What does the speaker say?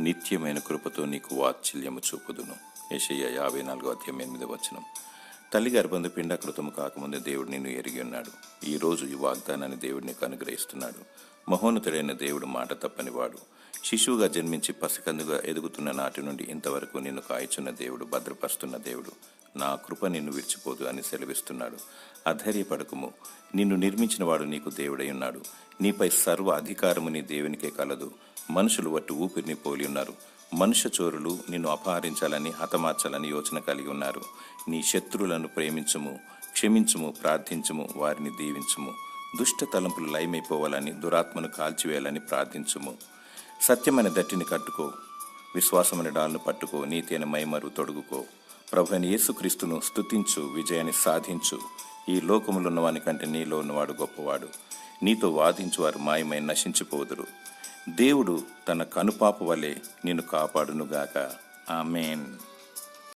నిత్యమైన కృపతో నీకు వాత్సల్యము చూపుదును. యెషయా యాభై నాలుగో అధ్యాయం ఎనిమిది వచనం. తల్లి గర్భందు పిండాకృతము కాకముందే దేవుడు నిన్ను ఎరిగి ఉన్నాడు. ఈ రోజు ఈ వాగ్దానాన్ని దేవుడు నీకు అనుగ్రహిస్తున్నాడు. మహోన్నతుడైన దేవుడు మాట తప్పనివాడు శిశువుగా జన్మించి పసికందుగా ఎదుగుతున్న నాటి నుండి ఇంతవరకు నిన్ను కాయచున్న దేవుడు భద్రపరుస్తున్న దేవుడు. నా కృప నిన్ను విడిచిపోదు అని సెలవిస్తున్నాడు. అధైర్యపడకుము. నిన్ను నిర్మించిన వాడు నీకు దేవుడై ఉన్నాడు. నీపై సర్వ అధికారము నీ దేవునికే కలదు. మనుషులు వట్టు ఊపిరిని పోలి ఉన్నారు. మనుష్య చోరులు నిన్ను అపహరించాలని హతమార్చాలని యోచన కలిగి ఉన్నారు. నీ శత్రువులను ప్రేమించుము క్షమించుము ప్రార్థించుము వారిని దీవించుము. దుష్ట తలంపులు లయమైపోవాలని దురాత్మను కాల్చివేయాలని ప్రార్థించుము. సత్యమైన దట్టిని కట్టుకో. విశ్వాసమైన డాల్ను పట్టుకో. నీతైన మైమరు తొడుగుకో. ప్రభుని యేసుక్రీస్తును స్తుతించు విజయాన్ని సాధించు. ఈ లోకములో ఉన్నవాని కంటే నీలో ఉన్నవాడు గొప్పవాడు. నీతో వాదించు వారు మాయమై నశించిపోదురు. దేవుడు తన కనుపాప వలె నిన్ను కాపాడునుగాక. ఆమెన్.